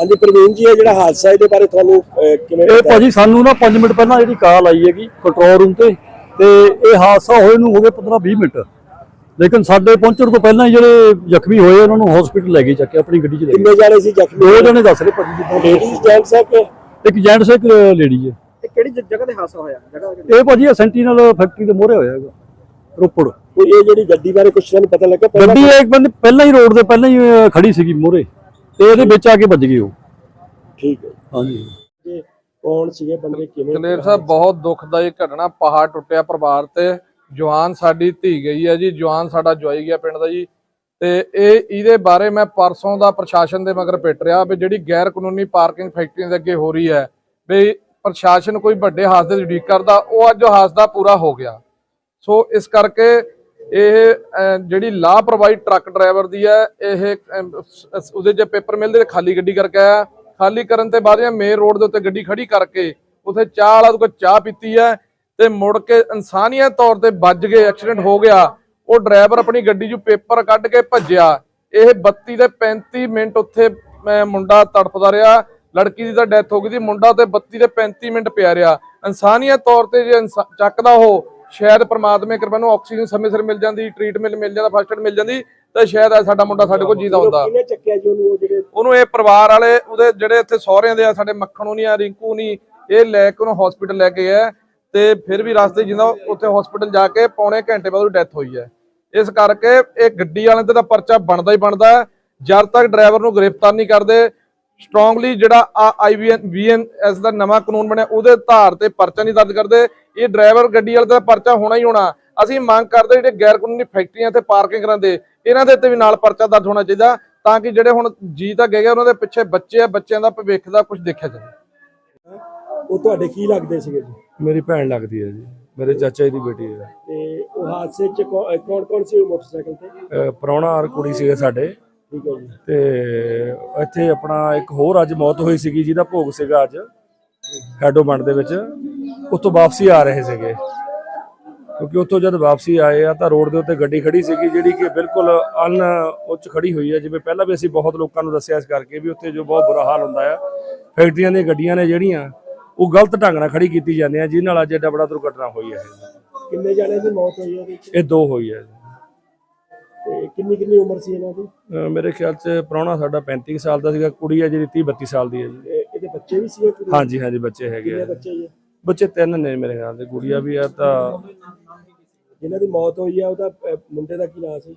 ਹਾਂਜੀ ਪ੍ਰਵੀਨ ਜੀ ਇਹ ਜਿਹੜਾ ਹਾਦਸਾ ਇਹਦੇ ਬਾਰੇ ਤੁਹਾਨੂੰ ਅਹ, ਕਿਵੇਂ ਇਹ ਪਤਾ? ਭਾਜੀ ਸਾਨੂੰ ਨਾ 5 ਮਿੰਟ ਪਹਿਲਾਂ ਜਿਹੜੀ ਕਾਲ ਆਈ ਹੈਗੀ ਕੰਟਰੋਲ ਰੂਮ ਤੇ ਤੇ ਇਹ ਹਾਦਸਾ ਹੋਏ ਨੂੰ ਹੋ ਗਏ 15-20 ਮਿੰਟ। ਲੇਕਿਨ ਸਾਡੇ ਪਹੁੰਚਣ ਤੋਂ ਪਹਿਲਾਂ ਹੀ ਜਿਹੜੇ ਜ਼ਖਮੀ ਹੋਏ ਉਹਨਾਂ ਨੂੰ ਹਸਪੀਟਲ ਲੈ ਗਏ ਚੱਕ ਕੇ ਆਪਣੀ ਗੱਡੀ 'ਚ ਲੈ ਗਏ। ਕਿੰਨੇ ਜਾਣੇ ਸੀ ਜ਼ਖਮੀ ਦੋ ਜਣੇ ਦੱਸ ਰਹੇ ਭਾਜੀ ਜਿੱਦਾਂ ਲੇਡੀਜ਼ ਜੈਂਟਸ ਹੈ ਕਿ? ਇੱਕ ਜੈਂਟਸ ਇੱਕ ਲੇਡੀ ਹੈ ਇਹ ਕਿਹੜੀ ਜ- ਜਗ੍ਹਾ ਤੇ ਹਾਦਸਾ ਹੋਇਆ? ਜਗ੍ਹਾ ਕਿਹੜੀ? ਇਹ ਭਾਜੀ ਸੈਂਟੀਨਲ ਫੈਕਟਰੀ ਦੇ ਮੋਹਰੇ ਹੋਇਆ ਹੈਗਾ ਰੋਪੜ। ਕੋਈ ਇਹ ਜਿਹੜੀ ਗੱਡੀ ਬਾਰੇ ਕੁਝ ਤੁਹਾਨੂੰ ਪਤਾ ਲੱਗਾ ਪਹਿਲਾਂ ਗੱਡੀ ਇੱਕ ਬੰਦੇ ਪਹਿਲਾਂ ਹੀ ਰੋਡ ਦੇ ਪਹਿਲਾਂ ਹੀ ਅਹ, ਖੜੀ ਸੀਗੀ ਮੋਹਰੇ। ਤੇ ਇਹਦੇ ਵਿੱਚ ਆ ਕੇ ਵੱਜ ਗਈ ਉਹ। ਠੀਕ ਹੈ। ਹਾਂਜੀ। ਕੌਣ ਸੀਗੇ ਬੰਦੇ ਕਿਵੇਂ ਕਲੇਰ ਸਾਹਿਬ ਬਹੁਤ ਦੁਖਦਾਈ ਘਟਨਾ ਪਹਾੜ ਟੁੱਟਿਆ ਪਰਿਵਾਰ ਤੇ। ਜਵਾਨ ਸਾਡੀ ਧੀ ਗਈ ਹੈ ਜੀ ਜਵਾਨ ਸਾਡਾ ਜਵਾਈ ਗਿਆ ਪਿੰਡ ਦਾ ਜੀ। ਤੇ ਇਹ ਇਹਦੇ ਬਾਰੇ ਮੈਂ ਪਰਸੋਂ ਦਾ ਪ੍ਰਸ਼ਾਸਨ ਦੇ ਮਗਰ ਪਿੱਟ ਰਿਹਾ ਵੀ ਜਿਹੜੀ ਗੈਰ ਕਾਨੂੰਨੀ ਪਾਰਕਿੰਗ ਫੈਕਟਰੀਆਂ ਦੇ ਅੱਗੇ ਹੋ ਰਹੀ ਹੈ ਵੀ ਪ੍ਰਸ਼ਾਸਨ ਕੋਈ ਵੱਡੇ ਹਾਦਸੇ ਦੀ ਉਡੀਕ ਕਰਦਾ ਉਹ ਅੱਜ ਹਾਦਸਾ ਪੂਰਾ ਹੋ ਗਿਆ। ਸੋ ਇਸ ਕਰਕੇ ਇਹ ਜਿਹੜੀ ਲਾਪਰਵਾਹੀ ਟਰੱਕ ਡਰਾਈਵਰ ਦੀ ਹੈ ਇਹ ਉਹਦੇ ਜੇ ਪੇਪਰ ਮਿਲਦੇ ਤੇ ਖਾਲੀ ਗੱਡੀ ਕਰਕੇ ਆਇਆ। ਖਾਲੀ ਕਰਨ ਤੇ ਬਾਅਦ ਇਹ ਮੇਨ ਰੋਡ ਦੇ ਉੱਤੇ ਗੱਡੀ ਖੜੀ ਕਰਕੇ ਉਥੇ ਚਾਹ ਵਾਲਾ ਕੋਈ ਚਾਹ ਪੀਤੀ ਹੈ ਤੇ ਮੁੜ ਕੇ ਇਨਸਾਨੀਅਤ ਤੌਰ ਤੇ ਵੱਜ ਗਏ ਐਕਸੀਡੈਂਟ ਹੋ ਗਿਆ। ਉਹ ਡਰਾਈਵਰ ਆਪਣੀ ਗੱਡੀ 'ਚੋਂ ਪੇਪਰ ਕੱਢ ਕੇ ਭੱਜਿਆ। ਇਹ 32 ਦੇ 35 ਮਿੰਟ ਉੱਥੇ ਅਹ, ਮੁੰਡਾ ਤੜਫਦਾ ਰਿਹਾ। ਲੜਕੀ ਦੀ ਤਾਂ ਡੈਥ ਹੋ ਗਈ ਸੀ ਮੁੰਡਾ ਤੇ 32 ਤੇ 35 ਮਿੰਟ ਪਿਆ ਰਿਹਾ। ਇਨਸਾਨੀਅਤ ਤੌਰ ਤੇ ਜੇ ਇਨਸਾ- ਚੱਕਦਾ ਉਹ ਸ਼ਾਇਦ ਪ੍ਰਮਾਤਮਾ ਦੀ ਕਿਰਪਾ ਨੂੰ ਆਕਸੀਜਨ ਸਮੇਂ ਸਿਰ ਮਿਲ ਜਾਂਦੀ ਟ੍ਰੀਟਮੈਂਟ ਮਿਲ ਜਾਂਦਾ ਫਸਟ ਏਡ ਮਿਲ ਜਾਂਦੀ ਤਾਂ ਸ਼ਾਇਦ ਇਹ ਸਾਡਾ ਮੁੰਡਾ ਸਾਡੇ ਕੋਲ ਜੀਦਾ ਹੁੰਦਾ। ਕਿਹਨੇ ਚੱਕਿਆ ਜੀ ਉਹਨੂੰ ਉਹ ਜਿਹੜੇ ਉਹਨੂੰ ਇਹ ਪਰਿਵਾਰ ਵਾਲੇ ਉਹਦੇ ਜਿਹੜੇ ਇੱਥੇ ਸਹੁਰਿਆਂ ਦੇ ਆ ਸਾਡੇ ਮੱਖਣੂ ਨਹੀਂ ਆ ਰਿੰਕੂ ਨਹੀਂ ਇਹ ਲੈ ਕੇ ਉਹਨੂੰ ਹਸਪੀਟਲ ਲੈ ਕੇ ਗਏ ਤੇ ਫਿਰ ਵੀ ਰਸਤੇ ਜਿੰਦਾ ਉੱਥੇ ਹਸਪੀਟਲ ਜਾ ਕੇ ਪੌਣੇ ਘੰਟੇ ਬਾਅਦ ਉਹਦੀ ਡੈਥ ਹੋਈ ਹੈ। ਇਸ ਕਰਕੇ ਇਹ ਗੱਡੀ ਵਾਲਿਆਂ ਤੇ ਤਾਂ ਪਰਚਾ ਬਣਦਾ ਹੀ ਬਣਦਾ। ਜਦ ਤੱਕ ਡਰਾਈਵਰ ਨੂੰ ਗ੍ਰਿਫਤਾਰ ਨਹੀਂ ਕਰਦੇ ਸਟਰੋਂਗਲੀ ਜਿਹੜਾ ਆਈਵੀਐਨ ਵੀਐਨਐਸ ਦਾ ਨਵਾਂ ਕਾਨੂੰਨ ਬਣਿਆ ਉਹਦੇ ਆਧਾਰ ਤੇ ਪਰਚਾ ਨਹੀਂ ਦਰਜ ਕਰਦੇ। ਇਹ ਡਰਾਈਵਰ ਗੱਡੀ ਵਾਲੇ ਦਾ ਪਰਚਾ ਹੋਣਾ ਹੀ ਹੋਣਾ। ਅਸੀਂ ਮੰਗ ਕਰਦੇ ਜਿਹੜੇ ਗੈਰ ਕਾਨੂੰਨੀ ਫੈਕਟਰੀਆਂ ਤੇ ਪਾਰਕਿੰਗ ਕਰਾਉਂਦੇ ਇਹਨਾਂ ਦੇ ਉੱਤੇ ਵੀ ਨਾਲ ਪਰਚਾ ਦਰਜ ਹੋਣਾ ਚਾਹੀਦਾ ਤਾਂ ਕਿ ਜਿਹੜੇ ਹੁਣ ਜੀ ਤਾਂ ਗਏ ਉਹਨਾਂ ਦੇ ਪਿੱਛੇ ਬੱਚੇ ਆ ਬੱਚਿਆਂ ਦਾ ਭਵਿੱਖ ਦਾ ਕੁਝ ਦੇਖਿਆ ਜਾਵੇ। ਉਹ ਤੁਹਾਡੇ ਕੀ ਲੱਗਦੇ ਸੀਗੇ ਜੀ? ਮੇਰੀ ਭੈਣ ਲੱਗਦੀ ਹੈ ਜੀ ਮੇਰੇ ਚਾਚਾ ਜੀ ਦੀ ਬੇਟੀ ਹੈ। ਤੇ ਉਹ ਹਾਦਸੇ 'ਚ ਕੌਣ ਕੌਣ ਸੀ ਮੋਟਰਸਾਈਕਲ ਤੇ? ਅਹ ਪ੍ਰਾਹੁਣਾ ਔਰ ਕੁੜੀ ਸੀਗੇ ਸਾਡੇ। ਠੀਕ ਹੈ ਜੀ। ਤੇ ਇੱਥੇ ਆਪਣਾ ਇੱਕ ਹੋਰ ਅੱਜ ਮੌਤ ਹੋਈ ਸੀਗੀ ਜਿਹਦਾ ਭੋਗ ਸੀਗਾ ਅੱਜ ਹੈਡੋ ਬੰਡ ਦੇ ਵਿੱਚ। ਉੱਥੋਂ ਵਾਪਸੀ ਆ ਰਹੇ ਸੀਗੇ। ਕਿਉਂਕਿ ਉੱਥੋਂ ਜਦ ਵਾਪਸੀ ਆਏ ਆ ਤਾਂ ਰੋਡ ਦੇ ਉੱਤੇ ਗੱਡੀ ਖੜੀ ਸੀਗੀ ਜਿਹੜੀ ਕਿ ਬਿਲਕੁਲ ਅਨ ਉੱਚ ਖੜੀ ਹੋਈ ਹੈ ਜਿਵੇਂ ਪਹਿਲਾਂ ਵੀ ਅਸੀਂ ਬਹੁਤ ਲੋਕਾਂ ਨੂੰ ਦੱਸਿਆ ਇਸ ਕਰਕੇ ਵੀ ਉੱਥੇ ਜੋ ਬਹੁਤ ਬੁਰਾ ਹਾਲ ਹੁੰਦਾ ਆ ਫੈਕਟਰੀਆਂ ਦੀਆਂ ਗੱਡੀਆਂ ਨੇ ਜਿਹੜੀਆਂ ਉਹ ਗਲਤ ਢੰਗ ਨਾਲ ਖੜੀ ਕੀਤੀ ਜਾਂਦੀਆਂ ਜਿਹਦੇ ਨਾਲ ਅੱਜ ਐਡਾ ਬੜਾ ਦੁਰਘਟਨਾ ਹੋਈ ਹੈ ਕਿੰਨੇ ਜਾਣੇ ਦੀ ਮੌਤ ਹੋਈ ਹੈ ਇਹ ਦੋ ਹੋਈ ਹੈ ਤੇ ਕਿੰਨੀ ਕਿੰਨੀ ਉਮਰ ਸੀ ਇਹਨਾਂ ਦੀ? ਮੇਰੇ ਖਿਆਲ ਚ ਪ੍ਰਾਹੁਣਾ ਸਾਡਾ 35 ਕੁ ਸਾਲ ਦਾ ਸੀਗਾ ਕੁੜੀ ਹੈ ਜਿਹੜੀ 30 32 ਸਾਲ ਦੀ ਹੈ ਜੀ। ਇਹਦੇ ਬੱਚੇ ਵੀ ਸੀ ਹਾਂਜੀ ਹਾਂਜੀ ਬੱਚੇ ਹੈਗੇ ਆ। ਬੱਚੇ ਜੀ? ਬੱਚੇ ਤਿੰਨ ਨੇ ਮੇਰੇ ਖਿਆਲ ਦੇ ਗੁੜੀਆ ਵੀ ਆ ਤਾਂ ਜਿਨ੍ਹਾਂ ਦੀ ਮੌਤ ਹੋਈ ਹੈ ਉਹਦਾ ਅਹ, ਮੁੰਡੇ ਦਾ ਕੀ ਨਾਮ ਸੀ?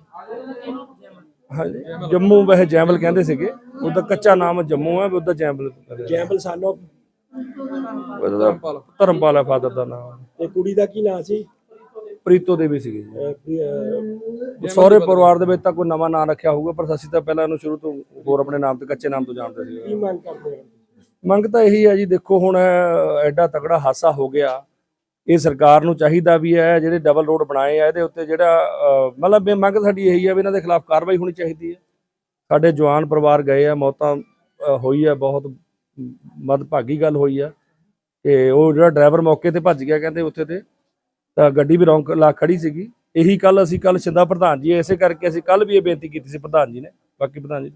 ਹਾਂਜੀ ਜੰਮੂ ਵੈਸੇ ਜੈਮਲ ਕਹਿੰਦੇ ਸੀਗੇ ਉਹਦਾ ਕੱਚਾ ਨਾਮ ਜੰਮੂ ਹੈ ਉਹਦਾ ਜੈਮਲ ਜੈਮਲ ਸਾਨੋ? ਉਹਦਾ ਧਰਮਪਾਲ ਹੈ ਫਾਦਰ ਦਾ ਨਾਮ। ਤੇ ਕੁੜੀ ਦਾ ਕੀ ਨਾਮ ਸੀ? ਪ੍ਰੀਤੋ ਦੇਵੀ ਸੀਗੀ ਜੀ। ਅਹ, ਪ੍ਰੀ- ਅਹ, ਸਹੁਰੇ ਪਰਿਵਾਰ ਦੇ ਵਿੱਚ ਤਾਂ ਕੋਈ ਨਵਾਂ ਨਾਂ ਰੱਖਿਆ ਹੋਊਗਾ ਪਰ ਅਸੀਂ ਤਾਂ ਪਹਿਲਾਂ ਇਹਨੂੰ ਸ਼ੁਰੂ ਤੋਂ ਹੋਰ ਆਪਣੇ ਨਾਮ ਤੇ ਕੱਚੇ ਨਾਮ ਤੋਂ ਜਾਣਦੇ ਸੀ। ਕੀ ਮੰਗ ਕਰਦੇ ਹੋ? ਮੰਗ ਤਾਂ ਇਹੀ ਹੈ ਜੀ, ਦੇਖੋ ਹੁਣ ਐਡਾ ਤਕੜਾ ਹਾਸਾ ਹੋ ਗਿਆ। ਇਹ ਸਰਕਾਰ ਨੂੰ ਚਾਹੀਦਾ ਵੀ ਹੈ, ਜਿਹੜੇ ਡਬਲ ਰੋਡ ਬਣਾਏ ਆ, ਇਹਦੇ ਉੱਤੇ ਜਿਹੜਾ ਮਤਲਬ ਇਹ ਮੰਗ ਸਾਡੀ ਇਹੀ ਹੈ ਵੀ ਇਹਨਾਂ ਦੇ ਖਿਲਾਫ ਕਾਰਵਾਈ ਹੋਣੀ ਚਾਹੀਦੀ ਹੈ। ਸਾਡੇ ਜਵਾਨ ਪਰਿਵਾਰ ਗਏ ਆ, ਮੌਤਾਂ ਹੋਈ ਆ, ਬਹੁਤ ਮਦਭਾਗੀ ਗੱਲ ਹੋਈ ਆ। ਤੇ ਉਹ ਜਿਹੜਾ ਡਰਾਈਵਰ ਮੌਕੇ ਤੇ ਭੱਜ ਗਿਆ ਕਹਿੰਦੇ ਉੱਥੇ ਤੇ, ਤਾਂ ਗੱਡੀ ਵੀ ਰੌਂਗ ਲਾ ਖੜੀ ਸੀਗੀ। ਇਹੀ ਕੱਲ ਅਸੀਂ ਕੱਲ ਸ਼ਿੰਦਾ ਪ੍ਰਧਾਨ ਜੀ, ਇਸੇ ਕਰਕੇ ਅਸੀਂ ਕੱਲ ਵੀ ਇਹ ਬੇਨਤੀ ਕੀਤੀ ਸੀ ਪ੍ਰਧਾਨ ਜੀ ਨੇ, ਬਾਕੀ ਪ੍ਰਧਾਨ ਜੀ।